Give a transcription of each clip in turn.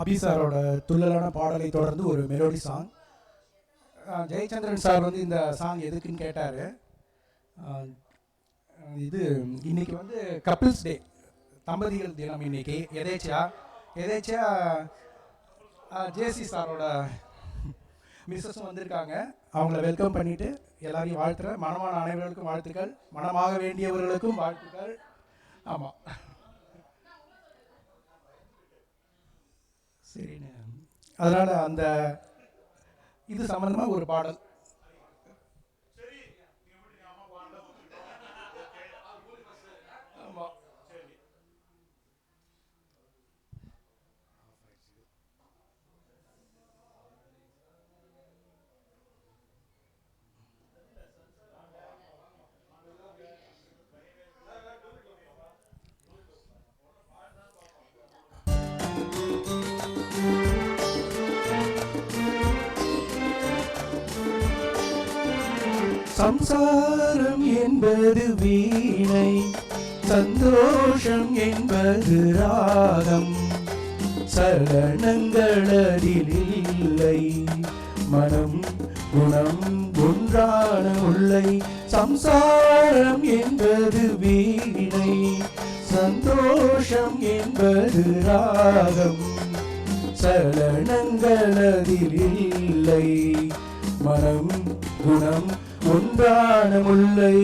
அபி சாரோட துள்ளலான பாடலை தொடர்ந்து ஒரு மெலோடி சாங் ஜெயச்சந்திரன் சார் வந்து இந்த சாங் எதுக்குன்னு கேட்டார். இது இன்னைக்கு வந்து கப்பிள்ஸ் டே தம்பதிகள் தினம் இன்னைக்கு. எதேச்சியா எதேச்சியா ஜேசி சாரோட மிஸ்ஸஸும் வந்திருக்காங்க. அவங்கள வெல்கம் பண்ணிட்டு எல்லாரையும் வாழ்த்துறேன் மனமான அனைவர்களுக்கும் வாழ்த்துக்கள். மனமாக வேண்டியவர்களுக்கும் வாழ்த்துக்கள். ஆமாம் சரிண்ணே அதனால் அந்த இது சம்மந்தமாக ஒரு பாடல். சம்சாரம் என்பது வீணை சந்தோஷம் என்பது ராகம். சரணங்கள் அதில் இல்லை மனம் குணம் ஒன்றான உள்ளை சம்சாரம் என்பது வீணை சந்தோஷம் என்பது ராகம். சரணங்கள் அதில் இல்லை மனம் குணம் ஒன்றான முல்லை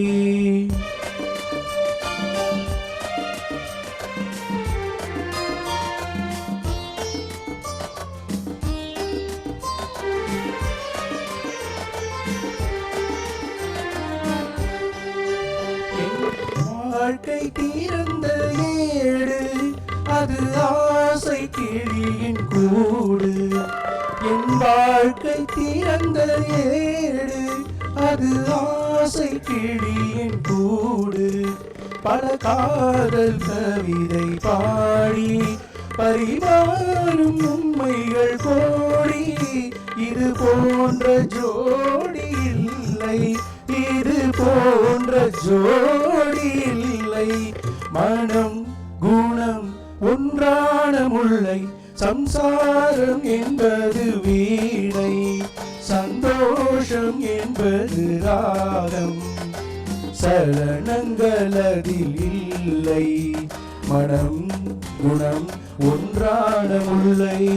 வாழ்க்கை தீர்ந்த ஏடு அது ஆசை கிளியின் கூடு. என் வாழ்க்கை தீர்ந்த ஏடு அது ஆசை கிளியின் கூடு. பல காதல் கவிதை பாடி பரிமாறும் உண்மைகள் கோடி இது போன்ற ஜோடி இல்லை இது போன்ற ஜோடி இல்லை. மனம் குணம் ஒன்றான முல்லை சம்சாரம் என்பது வீணை. சந்தோஷம் என்பது ராகம். சலனங்கள் அதில் இல்லை. மனம் குணம் ஒன்றான முல்லை.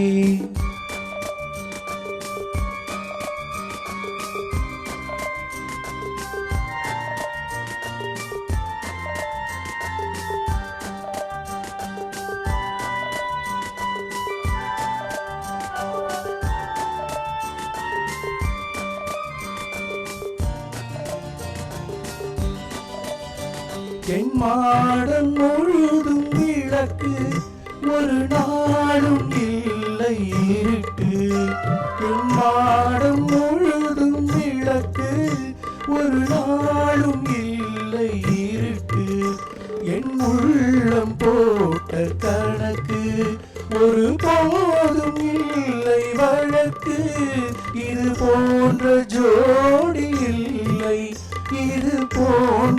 என் முழுதும் விளக்கு ஒரு நாளும் இல்லை இருட்டு. என் முழுதும் விளக்கு ஒரு நாளும் இல்லை இருட்டு. என் உள்ளம் போட்ட கணக்கு ஒரு போதும் இல்லை வழக்கு. இது போன்ற ஜோடி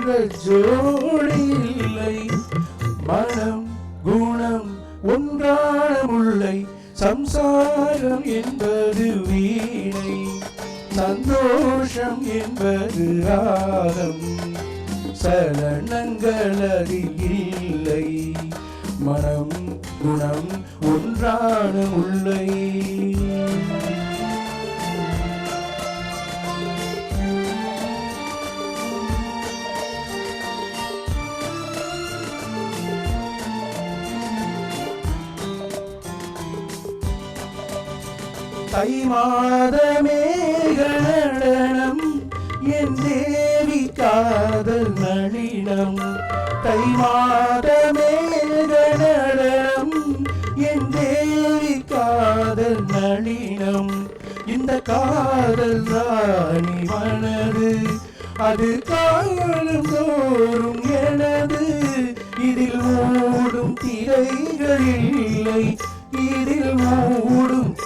போன்ற ஜோடி இல்லை மனம் குணம் ஒன்றான முல்லை சம்சாரம் என்பது வீணை. சந்தோஷம் என்பது ராகம். சலனங்கள் அதில் இல்லை. மனம் குணம் ஒன்றான முல்லை தை மாதமேக நடனம் என் தேவி காதல் நளினம் தை மாதமேக நடனம் என் தேவி காதல் நளினம் இந்த காதல் ராணி மனது அது காலம் தோறும் எனது. இதில் ஓடும் திரைகள் இல்லை இதில் ஓடும்